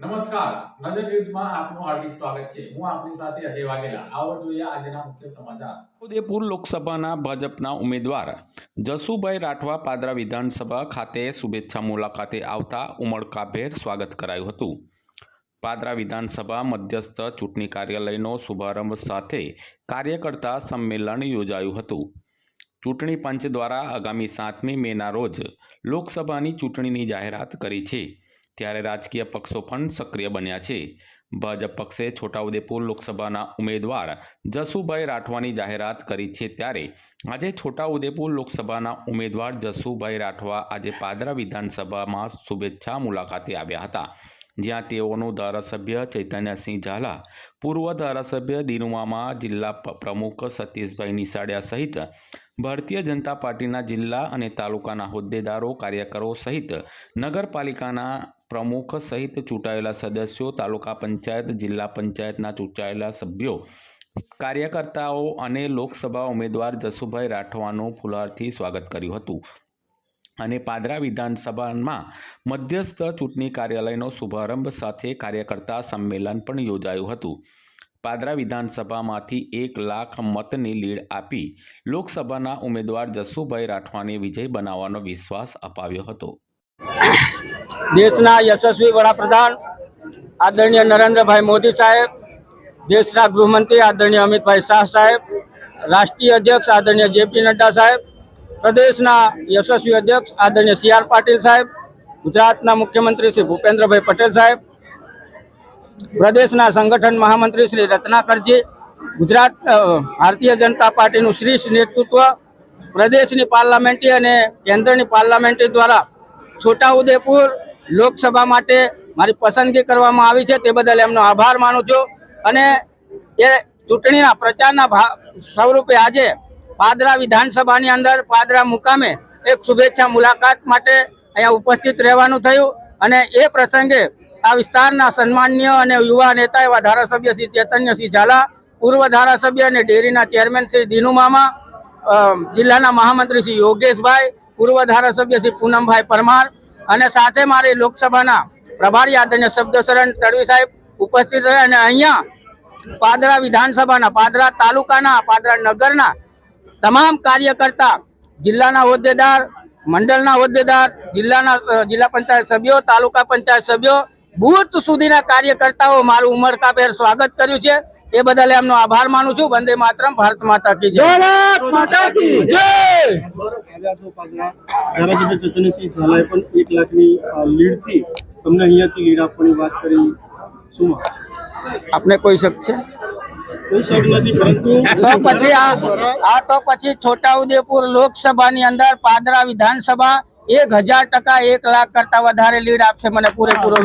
નમસ્કાર. નજર ન્યૂઝમાં આપનું હાર્દિક સ્વાગત છે. હું આપની સાથે અજય વાઘેલા. આવો જોઈએ આજના મુખ્ય સમાચાર. ઉદયપુર લોકસભાના ભાજપના ઉમેદવાર જસુભાઈ રાઠવા પાદરા વિધાનસભા ખાતે શુભેચ્છા મુલાકાતે આવતા ઉમળકાભેર સ્વાગત કરાયું હતું. પાદરા વિધાનસભા મધ્યસ્થ ચૂંટણી કાર્યાલયનો શુભારંભ સાથે કાર્યકર્તા સંમેલન યોજાયું હતું. ચૂંટણી પંચ દ્વારા આગામી સાતમી મેના રોજ લોકસભાની ચૂંટણીની જાહેરાત કરી છે. ત્યારે રાજકીય પક્ષો પણ સક્રિય બન્યા છે. ભાજપ પક્ષે છોટાઉદેપુર લોકસભાના ઉમેદવાર જસુભાઈ રાઠવાની જાહેરાત કરી છે ત્યારે આજે છોટાઉદેપુર લોકસભાના ઉમેદવાર જસુભાઈ રાઠવા આજે પાદરા વિધાનસભામાં શુભેચ્છા મુલાકાતે આવ્યા હતા, જ્યાં તેઓનું ધારાસભ્ય ચૈતન્યસિંહ ઝાલા, પૂર્વ ધારાસભ્ય દિનુમામા, જિલ્લા પ્રમુખ સતીશભાઈ નિસાડિયા સહિત ભારતીય જનતા પાર્ટીના જિલ્લા અને તાલુકાના હોદ્દેદારો, કાર્યકરો સહિત નગરપાલિકાના પ્રમુખ સહિત ચૂંટાયેલા સદસ્યો, તાલુકા પંચાયત, જિલ્લા પંચાયતના ચૂંટાયેલા સભ્યો, કાર્યકર્તાઓ અને લોકસભા ઉમેદવાર જસુભાઈ રાઠવાનું ફુલારથી સ્વાગત કર્યું હતું. અને પાદરા વિધાનસભામાં મધ્યસ્થ ચૂંટણી કાર્યાલયનો શુભારંભ સાથે કાર્યકર્તા સંમેલન પણ યોજાયું હતું. પાદરા વિધાનસભામાંથી એક લાખ મતની લીડ આપી લોકસભાના ઉમેદવાર જસુભાઈ રાઠવાને વિજય બનાવવાનો વિશ્વાસ અપાવ્યો હતો. દેશના યશસ્વી વડાપ્રધાન આદરણીય નરેન્દ્રભાઈ મોદી સાહેબ, દેશના ગૃહમંત્રી આદરણીય અમિતભાઈ શાહ સાહેબ, રાષ્ટ્રીય અધ્યક્ષ આદરણીય જેપી નડ્ડા સાહેબ, પ્રદેશના યશસ્વી અધ્યક્ષ આદરણીય સી આર પાટીલ સાહેબ, ગુજરાતના મુખ્યમંત્રી શ્રી ભૂપેન્દ્રભાઈ પટેલ સાહેબ, પ્રદેશના સંગઠન મહામંત્રી શ્રી રત્નાકરજી, ગુજરાત ભારતીય જનતા પાર્ટીનું શ્રેષ્ઠ નેતૃત્વ, પ્રદેશની પાર્લામેન્ટરી અને કેન્દ્રની પાર્લામેન્ટરી દ્વારા છોટાઉદેપુર લોકસભા માટે મારી પસંદગી કરવામાં આવી છે તે બદલ એમનો આભાર માનું છું. અને એ ચૂંટણીના પ્રચારના સ્વરૂપે આજે પાદરા વિધાનસભાની અંદર પાદરા મુકામે એક શુભેચ્છા મુલાકાત માટે અહીંયા ઉપસ્થિત રહેવાનું થયું. અને એ પ્રસંગે આ વિસ્તારના સન્માનીય અને યુવા નેતા એવા ધારાસભ્ય શ્રી ચૈતન્યસિંહ ઝાલા, પૂર્વ ધારાસભ્ય અને ડેરીના ચેરમેન શ્રી દિનુ મામા જિલ્લાના મહામંત્રી શ્રી યોગેશભાઈ પૂર્વ ધારાસભ્ય શ્રી પૂનમભાઈ પરમાર અને સાથે મારી લોકસભાના પ્રભારી આદરણીય શબ્દશરણ તડવી સાહેબ ઉપસ્થિત રહ્યા અને અહીંયા પાદરા વિધાનસભાના, પાદરા તાલુકાના, પાદરા નગરના તમામ કાર્યકર્તા, જિલ્લાના હોદ્દેદાર, મંડળના હોદ્દેદાર, જિલ્લાના જિલ્લા પંચાયત સભ્યો, તાલુકા પંચાયત સભ્યો બૂથ સુધીના કાર્યકર્તાઓ મારું ઉમરકાભેર સ્વાગત કર્યું છે. એ બદલ એમનો આભાર માનું છું. વંદે માતરમ ભારત માતા કી જય. ધારાસભ્ય ચૈતન્યસિંહ ઝાલાએ પણ એક લાખની લીડથી તમને અહીંયાથી લીડ આપવાની વાત કરી. શું આપને કોઈ શક છે? કોઈ શક નથી પરંતુ તો પછી આ આ તો પછી છોટાઉદેપુર લોકસભાની અંદર પાદરા વિધાનસભા એક હજાર ટકા એક લાખ કરતા વધારે લીડ આપશે મને પૂરેપૂરો.